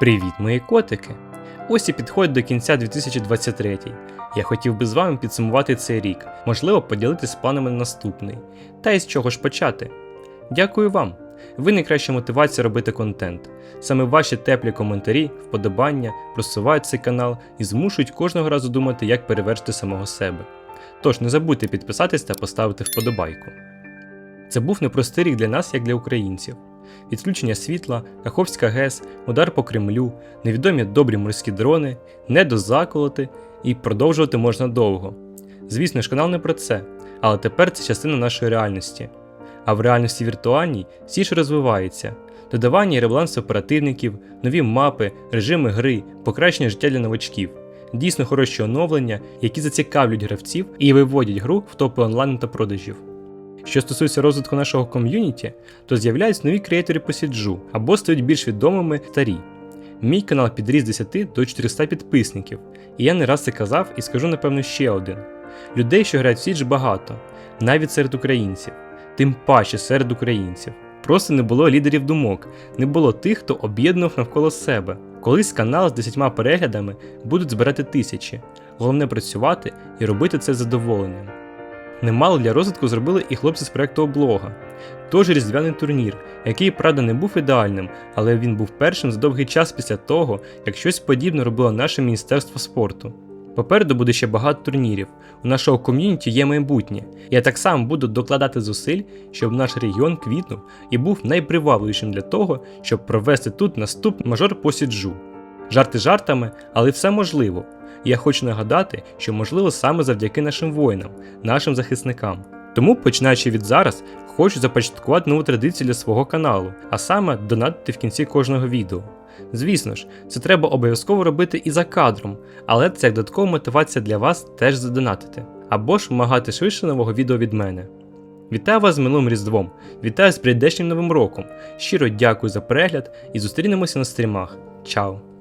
Привіт, мої котики! Ось і підходить до кінця 2023. Я хотів би з вами підсумувати цей рік, можливо, поділитися планами на наступний. Та із чого ж почати. Дякую вам! Ви найкраща мотивація робити контент. Саме ваші теплі коментарі, вподобання просувають цей канал і змушують кожного разу думати, як перевершити самого себе. Тож не забудьте підписатись та поставити вподобайку. Це був непростий рік для нас, як для українців. Відключення світла, Каховська ГЕС, удар по Кремлю, невідомі добрі морські дрони, недозаколоти і продовжувати можна довго. Звісно ж, канал не про це, але тепер це частина нашої реальності. А в реальності віртуальній всі ж розвивається. Додавання і ребаланс оперативників, нові мапи, режими гри, покращення життя для новачків, дійсно хороші оновлення, які зацікавлюють гравців і виводять гру в топи онлайн та продажів. Що стосується розвитку нашого ком'юніті, то з'являються нові креатори по сіджу або стають більш відомими старі. Мій канал підріс 10 до 400 підписників, і я не раз це казав і скажу напевно ще один. Людей, що грають в Сідж, багато, навіть серед українців, тим паче серед українців. Просто не було лідерів думок, не було тих, хто об'єднував навколо себе. Колись канал з 10 переглядами будуть збирати тисячі. Головне працювати і робити це задоволенням. Немало для розвитку зробили і хлопці з проекту облога. Тож різдвяний турнір, який, правда, не був ідеальним, але він був першим за довгий час після того, як щось подібне робило наше Міністерство спорту. Попереду буде ще багато турнірів. У нашого ком'юніті є майбутнє. Я так само буду докладати зусиль, щоб наш регіон квітнув і був найпривабливішим для того, щоб провести тут наступний мажор по сіджу. Жарти жартами, але все можливо. Я хочу нагадати, що можливо саме завдяки нашим воїнам, нашим захисникам. Тому, починаючи від зараз, хочу започаткувати нову традицію для свого каналу, а саме донатити в кінці кожного відео. Звісно ж, це треба обов'язково робити і за кадром, але це як додаткова мотивація для вас теж задонатити, або ж вимагати швидше нового відео від мене. Вітаю вас з минулим Різдвом, вітаю з прийдешнім новим роком. Щиро дякую за перегляд і зустрінемося на стрімах. Чао!